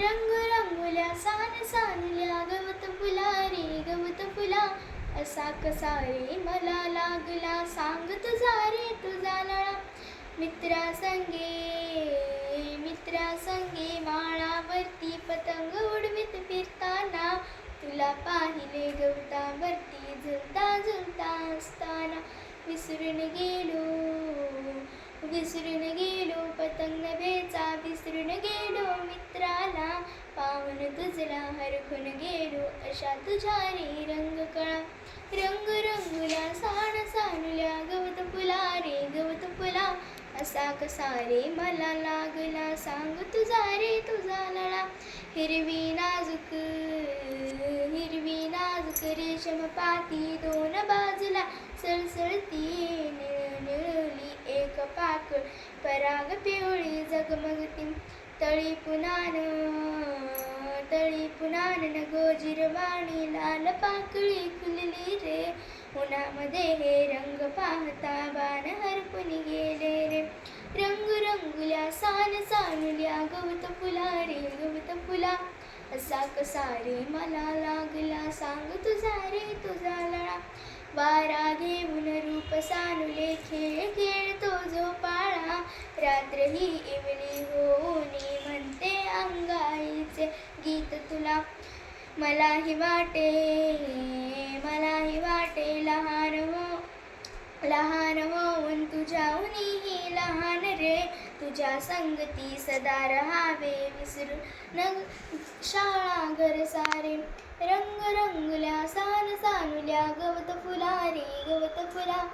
रंग रंगुल्या सान सानल्या गवत फुला रे गवत फुला. असा कसा रे मला लागला सांग तुझा रे तुझा लळा. मित्रा संगे मित्रा संगे माळावरती पतंग उडवीत फिरताना. तुला पाहिले गवतावरती झुलता झुलता असताना. विसरून गेलो विसरून गेलो पतंग नभेचा विस तुझला हरखून गेलो अशा तुझ्या रे रंग कळा. रंग रंगुला साण साणुल्या गवत फुला रे गवत फुला. असा कसा रे मला लागला सांग तुझा रे तुझा लळा. हिरवी नाजूक हिरवी नाजूक रेशम पाती दोन बाजूला. सळसळती निळ निळली एक पाकळ पराग पिवळी जगमगती तळी पुनान. तळी पुनान न लाल पाकळी फुलली रे. उन्हामध्ये हे रंग पाहता बाण हरपून गेले रे. रंग रंगुल्या सान सानुल्या गवत फुला रे गवत फुला. असा कसा रे मला लागला सांग तुझा रे तुझा लळा. वारा घेऊन रूप सानुले खेळ खेळतो जो पाळा. रात्र ही इवली होऊनी म्हणते अंगाईचे गीत तुला. मलाही वाटे मलाही वाटे लहान हो लहान होऊन तुझ्याहूनही लहान रे. तुझ्या संगती सदा रहावे विसरू न शाळा घर सारे. रंग रंगल्या सान सानुल्या गवत फुला रे गवत फुला.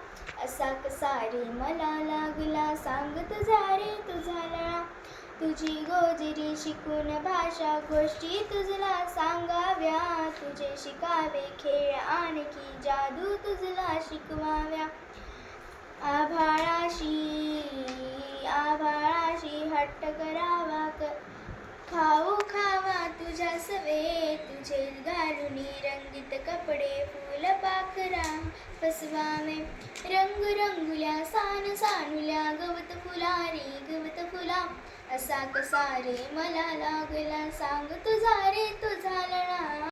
असा कसा रे मला लागला सांग तुझा रे तुझा लळा तुझी गोजरी शिकून भाषा गोष्टी तुझला सांगाव्या. तुझे शिकावे खेळ आणखी जादू तुझला शिकवाव्या. आभाळाशी आभाळाशी हट्ट करावा कर खाऊ खावा तुझ्या सवे तुझे घालून रंगीत कपडे फुल पाखरा फसवावे. रंग रंगुल्या सान सानुल्या गवत फुला रे गवत फुला. असा कसा रे मला लागला सांग तुझा रे तुझा लळा.